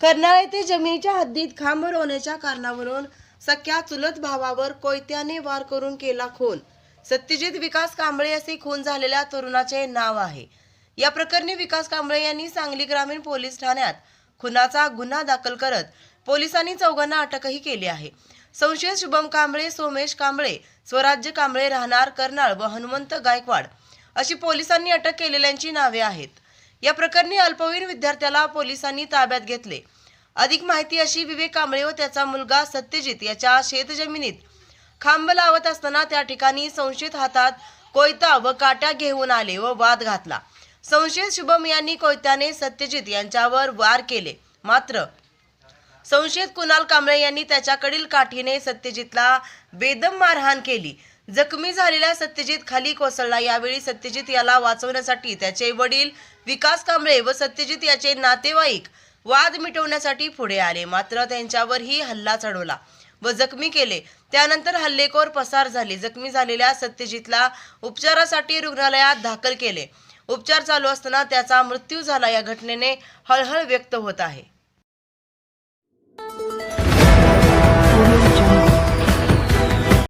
कर्नाळ येथे जमिनीच्या हद्दीत खांब रोवण्याच्या कारणावरून सख्या चुलत भावावर कोयत्याने वार करून केला खून. सत्यजित विकास कांबळे असे खून झालेल्या तरुणाचे नाव आहे. या प्रकरणी विकास कांबळे यांनी सांगली ग्रामीण पोलीस ठाण्यात खुनाचा गुन्हा दाखल करत पोलिसांनी चौघांना अटकही केली आहे. संशयित शुभम कांबळे सोमेश कांबळे स्वराज्य कांबळे राहणार कर्नाळ व हनुमंत गायकवाड अशी पोलिसांनी अटक केलेल्यांची नावे आहेत. या प्रकरणी अल्पवयीन विद्यार्थ्याला पोलिसांनी ताब्यात घेतले. अधिक माहिती अशी विवेक कांबळे व त्याचा मुलगा सत्यजित याच्या शेतजमिनीत. खांब लावत असताना त्या ठिकाणी संशयित हातात कोयता व काट्या घेऊन आले व वाद घातला. संशयित शुभम यांनी कोयत्याने सत्यजित यांच्यावर वार केले. मात्र संशयित कुणाल कांबळे यांनी त्याच्याकडील काठीने सत्यजितला बेदम मारहाण केली. जखमी झालेला सत्यजित खाली कोसळला. यावेळी सत्यजित याला वाचवण्यासाठी त्याचे वडील विकास कांबळे व सत्यजित याचे नातेवाईक वाद मिटवण्यासाठी पुढे आले. मात्र त्यांच्यावरही हल्ला चढवला व जखमी केले. त्यानंतर हल्लेखोर पसार झाले. जखमी झालेल्या सत्यजितला उपचारासाठी रुग्णालयात दाखल केले. उपचार चालू असताना त्याचा मृत्यू झाला. या घटनेने हळहळ व्यक्त होत आहे.